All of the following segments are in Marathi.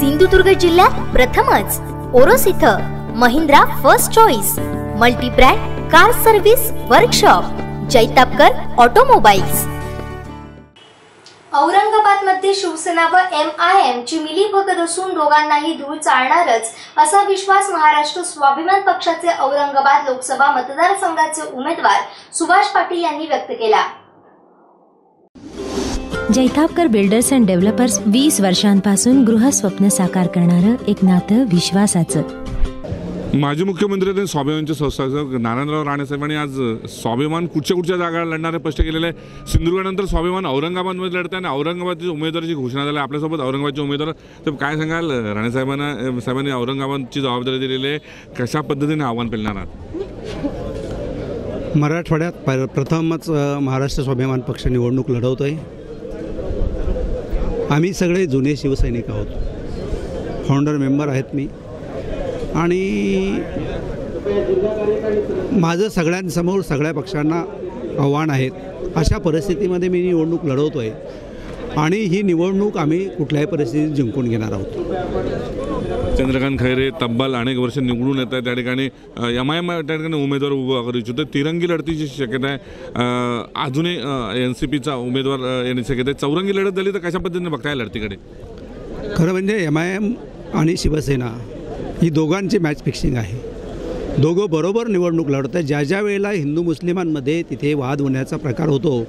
सिंधुदुर्ग जिल्ह्यात प्रथमच. ओरोस इथं Mahindra first choice multibrand car service workshop Jaitapkar automobiles. औरंगाबादमध्ये शिवसेना व एम आय एम ची मिलीभगत असून दोघांनाही धूळ चालणारच असा विश्वास महाराष्ट्र स्वाभिमान पक्षाचे औरंगाबाद लोकसभा मतदारसंघाचे उमेदवार सुभाष पाटील यांनी व्यक्त केला. जैतापकर बिल्डर्स अँड डेव्हलपर्स वीस वर्षांपासून गृहस्वप्न साकार करणारं एक नातं विश्वासाचं. माजी मुख्यमंत्री आणि स्वाभिमानचे संस्थापक नारायणराव राणेसाहेबांनी आज स्वाभिमान कुठच्या कुठच्या जागा लढणारे स्पष्ट केलेले आहे. सिंधुदुर्गानंतर स्वाभिमान औरंगाबादमध्ये लढते आणि औरंगाबादची उमेदवाराची घोषणा झाली आहे. आपल्यासोबत औरंगाबादचे उमेदवार. तर काय सांगाल राणेसाहेबांना साहेबांनी औरंगाबादची जबाबदारी दिलेली आहे. कशा पद्धतीने आव्हान पेलणार आहात? मराठवाड्यात पर प्रथमच महाराष्ट्र स्वाभिमान पक्ष निवडणूक लढवतो आहे आम्ही सगळे जुने शिवसैनिक आहोत. फाउंडर मेंबर आहेत मी. आणि माझं सगळ्यांसमोर सगळ्या पक्षांना आव्हान आहेत. अशा परिस्थितीमध्ये मी निवडणूक लढवतो आहे आणि ही निवडणूक आम्ही कुठल्याही परिस्थितीत जिंकून घेणार आहोत. चंद्रकांत खैरे तब्बल अनेक वर्ष निवडून येत आहे त्या ठिकाणी एम आय एम त्या ठिकाणी उमेदवार उभा करू इच्छितो. तिरंगी लढतीची शक्यता आहे. अजूनही एन सी पीचा उमेदवार येण्याची शक्यता आहे. चौरंगी लढत झाली तर कशा पद्धतीने बघताय लढतीकडे? खरं म्हणजे एम आय एम आणि शिवसेना ही दोघांची मॅच फिक्सिंग आहे. दोघं बरोबर निवडणूक लढत आहे ज्या ज्या वेळेला हिंदू मुस्लिमांमध्ये तिथे वाद होण्याचा प्रकार होतो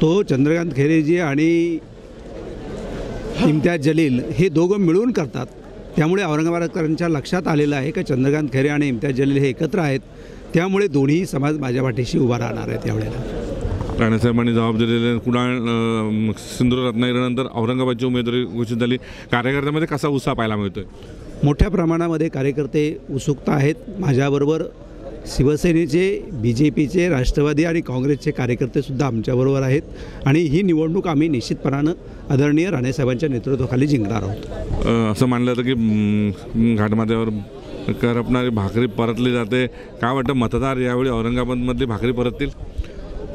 तो चंद्रकांत खैरेजी आणि इम्तियाज जलील हे दोघं मिळून करतात. त्यामुळे औरंगाबादकरांच्या लक्षात आलेलं आहे की चंद्रकांत खैरे आणि इम्तियाज जलील हे एकत्र आहेत. त्यामुळे दोन्ही समाज माझ्या पाठीशी उभा राहणार आहेत यावेळेला. राणेसाहेबांनी जबाब दिलेले कुणाल अ, सिंधुदुर्ग रत्नागिरीनंतर औरंगाबादची उमेदवारी घोषित झाली. कार्यकर्त्यामध्ये कसा उत्साह पाहायला मिळतोय? मोठ्या प्रमाणामध्ये कार्यकर्ते उत्सुकता आहेत. माझ्याबरोबर शिवसेनेचे बी जे पीचे राष्ट्रवादी आणि काँग्रेसचे कार्यकर्तेसुद्धा आमच्याबरोबर आहेत. आणि ही निवडणूक आम्ही निश्चितपणानं आदरणीय राणेसाहेबांच्या नेतृत्वाखाली जिंकणार आहोत. असं मानलं जातं की घाटमाथ्यावर करपणारी भाकरी परतली जाते. काय वाटतं मतदार यावेळी औरंगाबादमधली भाकरी परततील?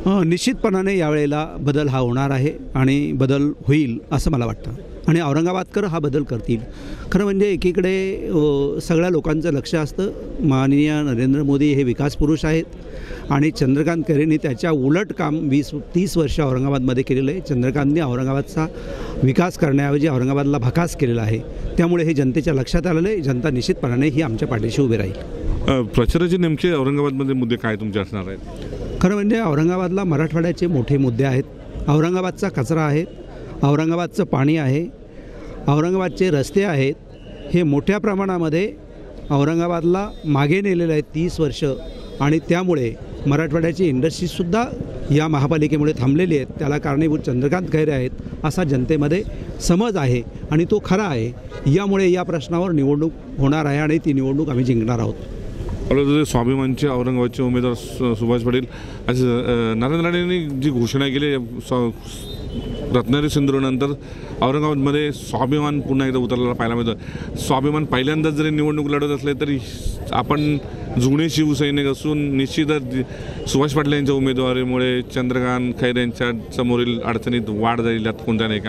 निश्चितपणाने यावेळेला बदल हा होणार आहे आणि बदल होईल असं मला वाटतं. आणि औरंगाबादकर हा बदल करतील. खरं म्हणजे एकीकडे सगळ्या लोकांचं लक्ष असतं. माननीय नरेंद्र मोदी हे विकास पुरुष आहेत आणि चंद्रकांत खैरेंनी त्याच्या उलट काम वीस तीस वर्ष औरंगाबादमध्ये केलेलं आहे. चंद्रकांतने औरंगाबादचा विकास करण्याऐवजी औरंगाबादला भकास केलेला आहे. त्यामुळे हे जनतेच्या लक्षात आलेलं आहे. जनता निश्चितपणाने ही आमच्या पाठीशी उभी राहील. प्रचाराचे नेमके औरंगाबादमध्ये मुद्दे काय तुमचे असणार आहेत? खरं म्हणजे औरंगाबादला मराठवाड्याचे मोठे मुद्दे आहेत. औरंगाबादचा कचरा आहे औरंगाबादचं पाणी आहे औरंगाबादचे रस्ते आहेत. हे मोठ्या प्रमाणामध्ये औरंगाबादला मागे नेलेलं आहे तीस वर्ष आणि त्यामुळे मराठवाड्याची इंडस्ट्रीजसुद्धा या महापालिकेमुळे थांबलेली आहेत. त्याला कारणीभूत चंद्रकांत खैरे आहेत असा जनतेमध्ये समज आहे आणि तो खरा आहे. यामुळे या प्रश्नावर निवडणूक होणार आहे आणि ती निवडणूक आम्ही जिंकणार आहोत. आपल्या स्वाभिमानचे औरंगाबादचे उमेदवार सुभाष पाटील. असे अ, नरेंद्र राणेंनी जी घोषणा केली रत्नागिरी सिंधुदुर्गनंतर औरंगाबादमध्ये स्वाभिमान पुन्हा एकदा उतरलेला पाहायला मिळतं स्वाभिमान पहिल्यांदाच जरी निवडणूक लढत असले तरी आपण जुने शिवसैनिक असून निश्चितच सुभाष पाटील यांच्या उमेदवारीमुळे चंद्रकांत खैर यांच्या समोरील अडचणीत वाढ जाईल यात कोणत्या नाही